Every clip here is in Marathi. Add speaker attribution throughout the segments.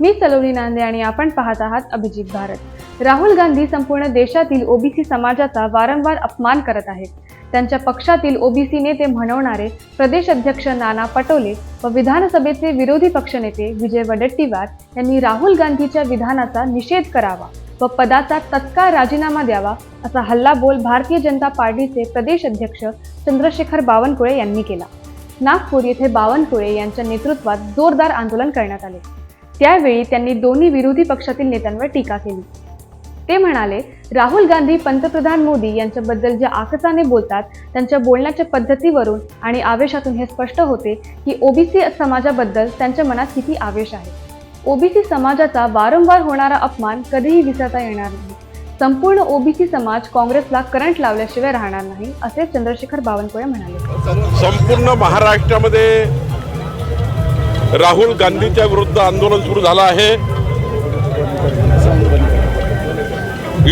Speaker 1: मी सलोनी नांदे आणि आपण पाहत आहात अभिजित भारत. राहुल गांधी संपूर्ण देशातील ओबीसी समाजाचा वारंवार अपमान करत आहेत. त्यांच्या पक्षातील ओबीसी नेते म्हणवणारे प्रदेश अध्यक्ष नाना पटोले व विधानसभेचे विरोधी पक्षनेते विजय वडेट्टीवार यांनी राहुल गांधीच्या विधानाचा निषेध करावा व पदाचा तत्काळ राजीनामा द्यावा असा हल्लाबोल भारतीय जनता पार्टीचे प्रदेश अध्यक्ष चंद्रशेखर बावनकुळे यांनी केला. नागपूर येथे बावनकुळे यांच्या नेतृत्वात जोरदार आंदोलन करण्यात आले. त्यावेळी त्यांनी दोन्ही विरोधी पक्षातील नेत्यांवर टीका केली. ते म्हणाले राहुल गांधी पंतप्रधान मोदी यांच्याबद्दल ज्या आकसाने बोलतात त्यांच्या बोलण्याच्या पद्धतीवरून आणि आवेशातून हे स्पष्ट होते की ओबीसी समाजाबद्दल त्यांच्या मनात किती आवेश आहे. ओबीसी समाजाचा वारंवार होणारा अपमान कधीही विसरता येणार नाही. संपूर्ण ओबीसी समाज काँग्रेसला करंट लावल्याशिवाय राहणार नाही असे चंद्रशेखर बावनकुळे म्हणाले.
Speaker 2: संपूर्ण महाराष्ट्रामध्ये राहुल गांधीच्या विरुद्ध आंदोलन सुरू झालं आहे.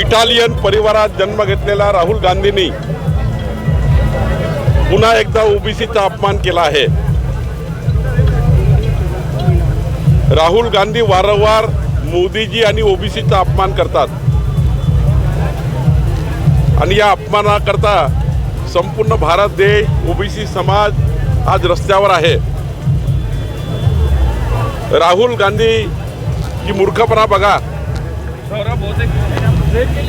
Speaker 2: इटालियन परिवारात जन्म घेतलेल्या राहुल गांधींनी पुन्हा एकदा ओबीसीचा अपमान केला आहे. राहुल गांधी वारंवार मोदीजी आणि ओबीसीचा अपमान करतात. आणि या अपमानाकरता संपूर्ण भारत देश ओबीसी समाज आज रस्त्यावर आहे. राहुल गांधी की मूर्खपणा बघा.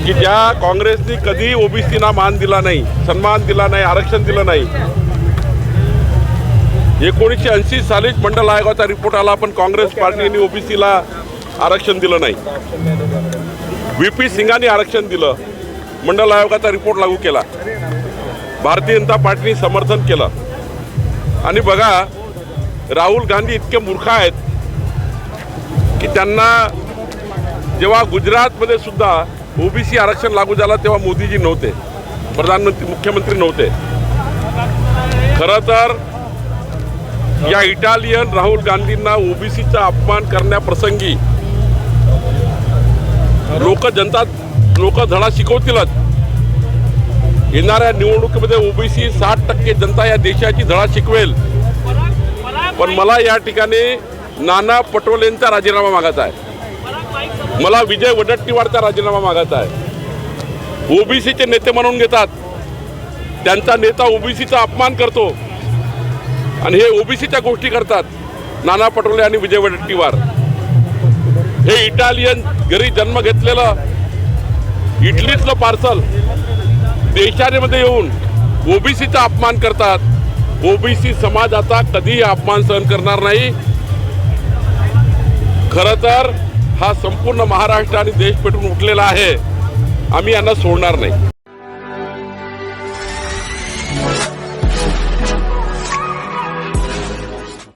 Speaker 2: की ज्या काँग्रेसनी कधी ओबीसीना मान दिला नाही सन्मान दिला नाही आरक्षण दिलं नाही. एकोणीसशे ऐंशी सालीच मंडल आयोगाचा रिपोर्ट आला पण काँग्रेस पार्टीने ओबीसीला आरक्षण दिलं नाही. व्ही पी सिंगाने आरक्षण दिलं मंडल आयोगाचा रिपोर्ट लागू केला. भारतीय जनता पार्टीने समर्थन केलं. आणि बघा राहुल गांधी इतके मूर्ख आहेत की त्यांना जेव्हा गुजरातमध्ये सुद्धा ओबीसी आरक्षण लागू झालं तेव्हा मोदीजी नव्हते. प्रधानमंत्री मुख्यमंत्री नव्हते. खरं तर या इटालियन राहुल गांधींना ओबीसीचा अपमान करण्याप्रसंगी लोक जनता लोक धडा शिकवतीलच. येणाऱ्या निवडणुकीमध्ये ओबीसी साठ टक्के जनता या देशाची धडा शिकवेल. पण मला या ठिकाणी नाना पटोलेंचा राजीनामा मागायचा आहे. मला विजय वडट्टीवारचा राजीनामा मागायचा आहे. ओबीसीचे नेते म्हणून घेतात. त्यांचा नेता ओबीसीचा अपमान करतो. आणि हे ओबीसीच्या गोष्टी करतात. नाना पटोले आणि विजय वडट्टीवार. हे इटालियन घरी जन्म घेतलेलं इटलीतलं पार्सल देशामध्ये येऊन ओबीसीचा अपमान करतात. ओबीसी समाजाचा कधीही अपमान सहन करणार नाही. खरं तर हा संपूर्ण महाराष्ट्र आणि देश पेटून उठलेला आहे. आम्ही यांना सोडणार नाही.